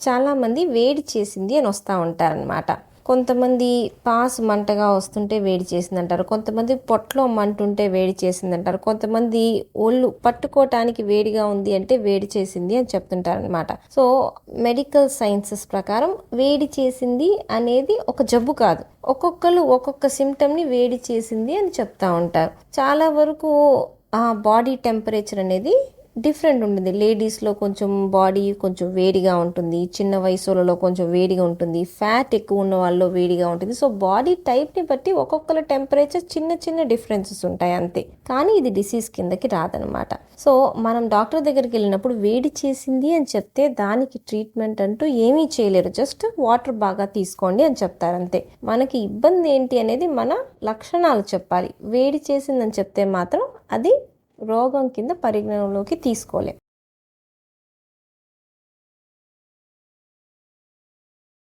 చాలామంది వేడి చేసింది అని వస్తూ ఉంటారనమాట కొంతమంది పాస్ మంటగా వస్తుంటే వేడి చేసిందంటారు. కొంతమంది పొట్లో మంటుంటే వేడి చేసిందంటారు. కొంతమంది ఒళ్ళు పట్టుకోవటానికి వేడిగా ఉంది అంటే వేడి చేసింది అని చెప్తుంటారు అనమాట సో మెడికల్ సైన్సెస్ ప్రకారం వేడి చేసింది అనేది ఒక జబ్బు కాదు. ఒక్కొక్కరు ఒక్కొక్క సిమ్టమ్ని వేడి చేసింది అని చెప్తా ఉంటారు. చాలా వరకు ఆ బాడీ టెంపరేచర్ అనేది డిఫరెంట్ ఉంటుంది. లేడీస్లో కొంచెం బాడీ కొంచెం వేడిగా ఉంటుంది. చిన్న వయసులలో కొంచెం వేడిగా ఉంటుంది. ఫ్యాట్ ఎక్కువ ఉన్న వాళ్ళలో వేడిగా ఉంటుంది. సో బాడీ టైప్ని బట్టి ఒక్కొక్కరి టెంపరేచర్ చిన్న చిన్న డిఫరెన్సెస్ ఉంటాయి అంతే. కానీ ఇది డిసీజ్ కిందకి రాదనమాట. సో మనం డాక్టర్ దగ్గరికి వెళ్ళినప్పుడు వేడి చేసింది అని చెప్తే దానికి ట్రీట్మెంట్ అంటూ ఏమీ చేయలేరు. జస్ట్ వాటర్ బాగా తీసుకోండి అని చెప్తారు అంతే. మనకి ఇబ్బంది ఏంటి అనేది మన లక్షణాలు చెప్పాలి. వేడి చేసిందని చెప్తే మాత్రం అది రోగం కింద పరిగణనలోకి తీసుకోలేం.